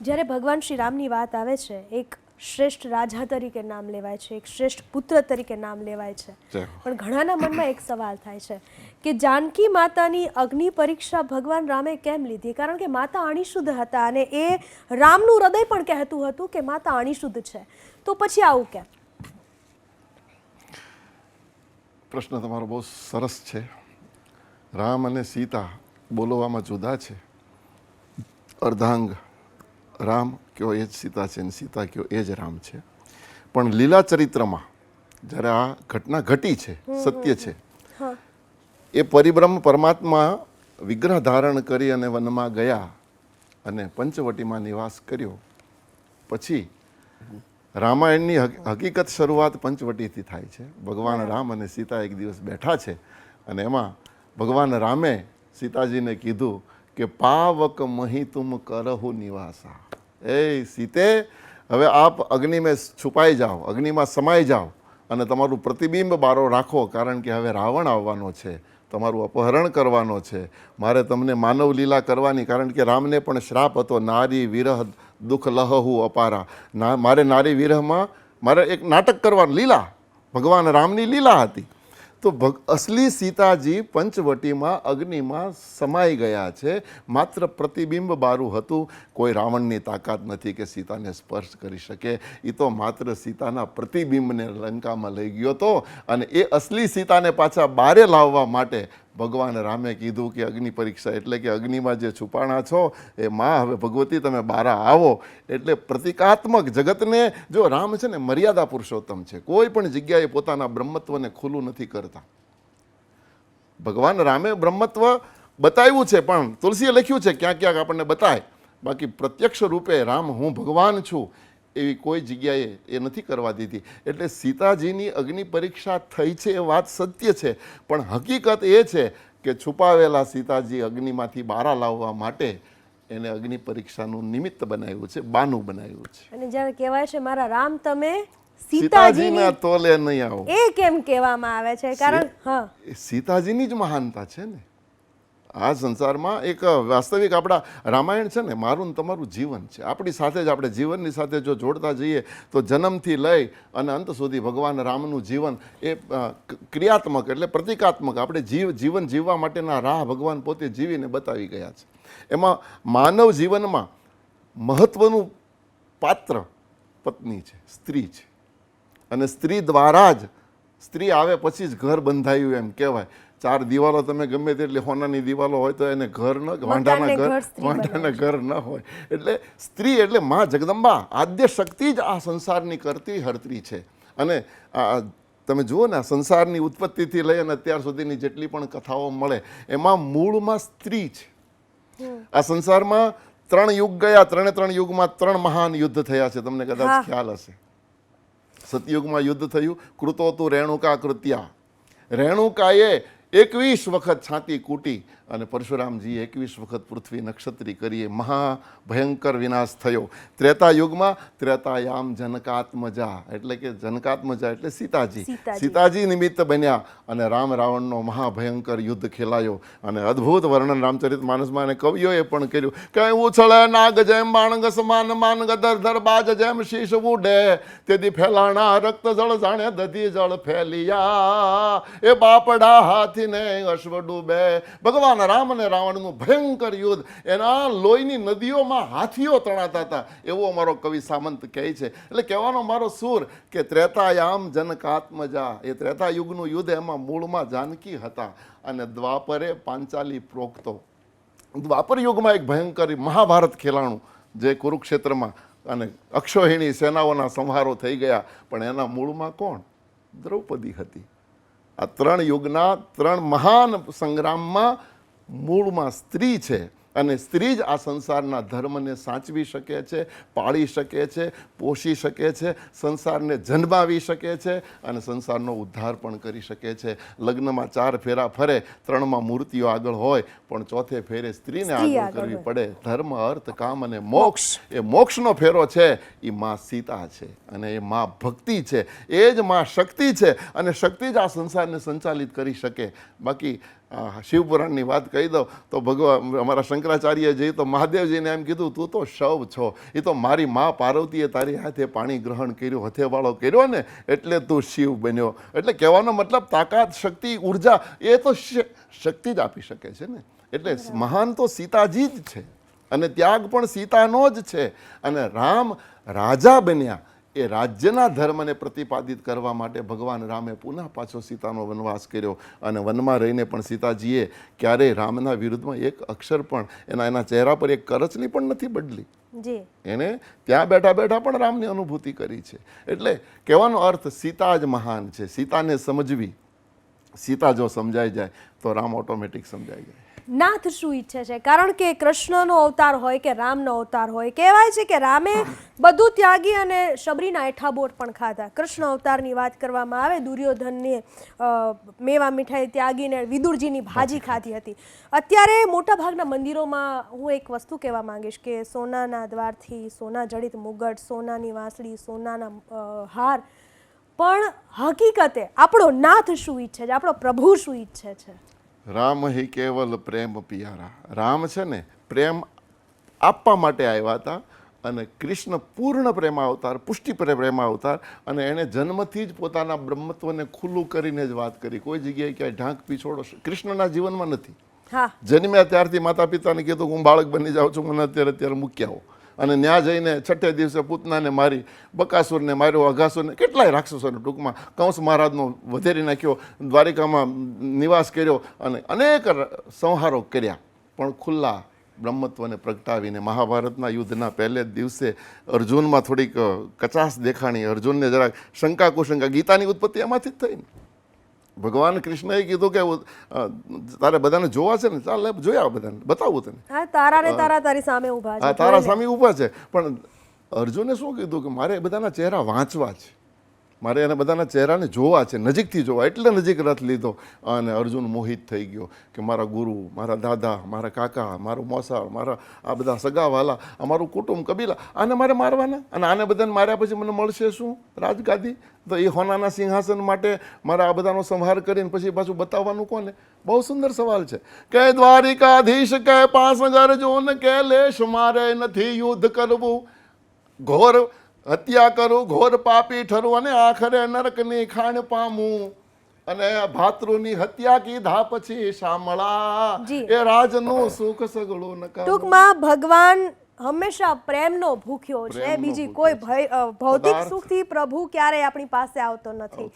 જ્યારે ભગવાન શ્રી રામની વાત આવે છે એક શ્રેષ્ઠ રાજા તરીકે નામ લેવાય છે એક શ્રેષ્ઠ પુત્ર તરીકે નામ લેવાય છે. પણ ઘણાના મનમાં એક સવાલ થાય છે કે જાનકી માતાની અગ્નિ પરીક્ષા ભગવાન રામે કેમ લીધી? કારણ કે માતા અણિશુદ્ધ હતા અને એ રામનું હૃદય પણ કહેતું હતું કે માતા અણિશુદ્ધ છે. તો પછી આવું કેમ? પ્રશ્ન તમારો બહુ સરસ છે. રામ અને સીતા બોલવામાં જુદા છે. અર્ધાંગ રામ કયો એ જ સીતા છે અને સીતા કયો એ જ રામ છે. પણ લીલા ચરિત્રમાં જ્યારે આ ઘટના ઘટી છે સત્ય છે એ પરિબ્રહ્મ પરમાત્મા વિગ્રહ ધારણ કરી અને વનમાં ગયા અને પંચવટીમાં નિવાસ કર્યો. પછી રામાયણની હક- હકીકત શરૂઆત પંચવટીથી થાય છે. ભગવાન રામ અને સીતા એક દિવસ બેઠા છે અને એમાં ભગવાન રામે સીતાજીને કીધું કે પાવક મહી તુમ કરહુ નિવાસા. એ સીતે, હવે આપ અગ્નિમાં છુપાઈ જાઓ, અગ્નિમાં સમાઈ જાઓ અને તમારું પ્રતિબિંબ બારો રાખો, કારણ કે હવે રાવણ આવવાનો છે, તમારું અપહરણ કરવાનો છે. મારે તમને માનવ લીલા કરવાની, કારણ કે રામને પણ શ્રાપ હતો, નારી વિરહ દુઃખ લહહુ અપારા. ના, મારે નારી વિરહમાં, મારે એક નાટક કરવાનું, લીલા. ભગવાન રામની લીલા હતી. તો ભગ, અસલી સીતાજી પંચવટીમાં અગ્નિમાં સમાઈ ગયા છે. માત્ર પ્રતિબિંબ બારું હતું. કોઈ રાવણની તાકાત નથી કે સીતાને સ્પર્શ કરી શકે. એ તો માત્ર સીતાના પ્રતિબિંબને લંકામાં લઈ ગયો હતો અને એ અસલી સીતાને પાછા બારે લાવવા માટે ભગવાન રામે કીધું કે અગ્નિ પરીક્ષા એટલે કે અગ્નિમાં જે છુપાણા છો, એ માં હવે ભગવતી તમે બારા આવો. એટલે પ્રતિકાત્મક જગતને જો રામ છે ને મર્યાદા પુરુષોત્તમ છે. કોઈ પણ જગ્યાએ પોતાના બ્રહ્મત્વને ખુલ્લું નથી કરતા. ભગવાન રામે બ્રહ્મત્વ બતાવ્યું છે, પણ તુલસીએ લખ્યું છે, ક્યાંક ક્યાંક આપણને બતાય. બાકી પ્રત્યક્ષ રૂપે રામ હું ભગવાન છું. એવી કોઈ જગ્યાએ એ નથી કરવા દીધી. એટલે સીતાજીની અગ્નિ પરીક્ષા થઈ છે એ વાત સત્ય છે. પણ હકીકત એ છે કે છુપાવેલા સીતાજી અગ્નિમાંથી બારા લાવવા માટે એને અગ્નિ પરીક્ષાનું નિમિત્ત બનાવ્યું છે બાનું બનાવ્યું છે. અને જ્યારે કહેવાય છે મારા રામ તમે સીતાજીના તોલે નહીં આવો. એ કેમ કહેવામાં આવે છે? કારણ હા. સીતાજીની જ મહાનતા છે ને. આ સંસારમાં એક વાસ્તવિક આપણા રામાયણ છે ને, મારું ને તમારું જીવન છે. આપણી સાથે જ આપણે જીવનની સાથે જો જોડતા જઈએ, તો જન્મથી લઈ અને અંત સુધી ભગવાન રામનું જીવન એ ક્રિયાત્મક એટલે પ્રતિકાત્મક આપણે જીવ, જીવન જીવવા માટેના રાહ ભગવાન પોતે જીવીને બતાવી ગયા છે. એમાં માનવ જીવનમાં મહત્ત્વનું પાત્ર પત્ની છે, સ્ત્રી છે. અને સ્ત્રી દ્વારા જ સ્ત્રી આવે પછી જ ઘર બંધાયું એમ કહેવાય. ચાર દિવાલો તમે ગમે તેટલી હોનાની દિવાલો હોય તો એને ઘર ન વાંઢાના ઘર વાંઢાના ઘર ન હોય. એટલે સ્ત્રી એટલે મા જગદંબા. આદ્ય શક્તિ જ આ સંસારની કરતી હરતી છે. અને આ તમે જુઓ ને આ સંસારની ઉત્પત્તિથી લઈ અને અત્યાર સુધીની જેટલી પણ કથાઓ મળે એમાં મૂળમાં સ્ત્રી છે. આ સંસારમાં ત્રણ યુગ ગયા ત્રણે ત્રણ યુગમાં ત્રણ મહાન યુદ્ધ થયા છે. તમને કદાચ ખ્યાલ હશે. સતયુગમાં યુદ્ધ થયું કૃતો તું રેણુકા કૃત્યા. રેણુકાએ એકવીસ વખત છાતી કૂટી અને પરશુરામજીએ એકવીસ વખત પૃથ્વી નક્ષત્રી કરીએ. મહા ભયંકર વિનાશ થયો. ત્રેતા યુગમાં ત્રેતાયામ જનકાત્મજા. એટલે કે જનકાત્મજા એટલે સીતાજી. સીતાજી. સીતાજી નિમિત્ત બન્યા અને રામ રાવણનો મહાભયંકર યુદ્ધ ખેલાયો. અને અદ્ભુત વર્ણન રામચરિત માનસમાં અને કવિઓએ પણ કર્યું કે ઉછળે નાગ જેમ માણગસ સમાન માન ગદર ધર બાજ જેમ શીશ ઉડે. તેથી ફેલાણા રક્ત જળ જાણે દધી જળ ફેલિયા. એ બાપડા હાથીને અશ્વ ડૂબે. ભગવાન રામ અને રાવણનું ભયંકર યુદ્ધ. એના લોહીની નદીઓમાં હાથીઓ તણાતા હતા. એવો અમારો કવિ સામંત કહે છે. એટલે કહેવાનો મારો સૂર કે ત્રેતાયામ જનકાત્મજા એ ત્રેતા યુગનું યુદ્ધ એમાં મૂળમાં જાનકી હતા અને દ્વાપરે પાંચાલી પ્રોક્તો. દ્વાપર યુગમાં એક ભયંકર મહાભારત ખેલાણું જે કુરુક્ષેત્રમાં અને અક્ષોહિણી સેનાઓના સંહારો થઈ ગયા. પણ એના મૂળમાં કોણ? દ્રૌપદી હતી. આ ત્રણ યુગના ત્રણ મહાન સંગ્રામમાં મૂળમાં સ્ત્રી છે અને સ્ત્રી જ આ સંસારના ધર્મને સાચવી શકે છે પાળી શકે છે પોષી શકે છે સંસારને જન્માવી શકે છે અને સંસારનો ઉદ્ધાર પણ કરી શકે છે. લગ્નમાં ચાર ફેરા ફરે ત્રણમાં મૂર્તિઓ આગળ હોય પણ ચોથે ફેરે સ્ત્રીને આગળ કરવી પડે. ધર્મ અર્થ કામ અને મોક્ષ એ મોક્ષનો ફેરો છે. એ મા સીતા છે અને એ મા ભક્તિ છે. એ જ મા શક્તિ છે અને શક્તિ જ આ સંસારને સંચાલિત કરી શકે. બાકી શિવપુરાણની વાત કહી દઉં તો ભગવાન અમારા શંકરાચાર્ય જઈ તો મહાદેવજીને એમ કીધું તું તો શવ છો એ તો મારી મા પાર્વતીએ તારી હાથે પાણી ગ્રહણ કર્યું હથેવાળો કર્યો ને એટલે તું શિવ બન્યો. એટલે કહેવાનો મતલબ તાકાત શક્તિ ઊર્જા એ તો શક્તિ જ આપી શકે છે ને. એટલે મહાન તો સીતાજી જ છે અને ત્યાગ પણ સીતાનો જ છે અને રામ રાજા બન્યા એ રાજ્યના ધર્મને પ્રતિપાદિત કરવા માટે ભગવાન રામે પુનઃ પાછો સીતાનો વનવાસ કર્યો અને વનમાં રહીને પણ સીતાજીએ ક્યારેય રામના વિરુદ્ધમાં એક અક્ષર પણ એના એના ચહેરા પર એક કરચલી પણ નથી બદલી. એને ત્યાં બેઠા બેઠા પણ રામની અનુભૂતિ કરી છે. એટલે કહેવાનો અર્થ સીતા જ મહાન છે. સીતાને સમજવી. સીતા જો સમજાઈ જાય તો રામ ઓટોમેટિક સમજાઈ જાય. નાથ શું ઈચ્છે છે? કારણ કે કૃષ્ણનો અવતાર હોય કે રામનો અવતાર હોય કહેવાય છે કે રામે બધું ત્યાગી અને શબરીના એઠાબોટ પણ ખાધા. કૃષ્ણ અવતારની વાત કરવામાં આવે દુર્યોધનને મેવા મીઠાઈ ત્યાગીને વિદુરજીની ભાજી ખાધી. હતી. અત્યારે મોટાભાગના મંદિરોમાં હું એક વસ્તુ કહેવા માંગીશ કે સોનાના દ્વારથી સોના જડિત મુગટ સોનાની વાંસળી સોનાના હાર પણ હકીકતે આપણો નાથ શું ઈચ્છે છે? આપણો પ્રભુ શું ઈચ્છે છે? રામ હિ કેવલ પ્રેમ પિયારા. રામ છે ને પ્રેમ આપવા માટે આવ્યા હતા અને કૃષ્ણ પૂર્ણ પ્રેમ અવતાર પુષ્ટિ પ્રેમ અવતાર અને એણે જન્મથી જ પોતાના બ્રહ્મત્વને ખુલ્લું કરીને જ વાત કરી. કોઈ જગ્યાએ ક્યાંય ઢાંક પીછોડો કૃષ્ણના જીવનમાં નથી. જન્મ્યા ત્યારથી માતા પિતાને કીધું હું બાળક બની જાઉં છું મને અત્યારે અત્યારે મૂકી આવો. અને ન્યા જઈને છઠ્ઠે દિવસે પૂતનાને મારી, બકાસુરને માર્યો, અઘાસુરને, કેટલાય રાક્ષસોને ટૂંકમાં કંસ મહારાજનો વધેરી નાખ્યો, દ્વારિકામાં નિવાસ કર્યો અને અનેક સંહારો કર્યા. પણ ખુલ્લા બ્રહ્મત્વને પ્રગટાવીને મહાભારતના યુદ્ધના પહેલે જ દિવસે અર્જુનમાં થોડીક કચાસ દેખાણી. અર્જુનને જરાક શંકા કુશંકા ગીતાની ઉત્પત્તિ એમાંથી જ થઈ ને. ભગવાન કૃષ્ણએ કીધું કે તારે બધાને જોવા છે ને? ચાલ જોયા બધાને. બતાવું તને. હા તારા ને તારા તારી સામે ઊભા છે. તારા સામે ઊભા છે. પણ અર્જુને શું કીધું કે મારે બધાના ચહેરા વાંચવા છે. મારે એને બધાના ચહેરાને જોવા છે, નજીકથી જોવા. એટલે નજીક રથ લીધો. અને અર્જુન મોહિત થઈ ગયો કે મારા ગુરુ, મારા દાદા, મારા કાકા, મારું મોસાળ, મારા આ બધા સગાવાલા અમારું કુટુંબ, કબીલા, આને મારે મારવાના? અને આને બધાને માર્યા પછી મને મળશે શું? રાજગાદી? તો એ હોનાના સિંહાસન માટે મારા આ બધાનો સંહાર કરીને પછી પાછું બતાવવાનું કોને? બહુ સુંદર સવાલ છે. કે દ્વારિકાધીશ કે પાસ ગરજો ને કે લેશ મારે નથી યુદ્ધ કરવું? ઘોર હત્યા કરું ઘોર પાપી ઠરું અને આખરે નરકની ખાણ પામું અને ભાતૃની હત્યા કીધા પછી શામળા. એ રાજનું સુખ સગળું નકા ટૂંકમાં ભગવાન હંમેશા પ્રેમનો ભૂખ્યો છે બીજી કોઈ ભૌતિક. સુખથી પ્રભુ ક્યારેય આપણી પાસે આવતો નથી.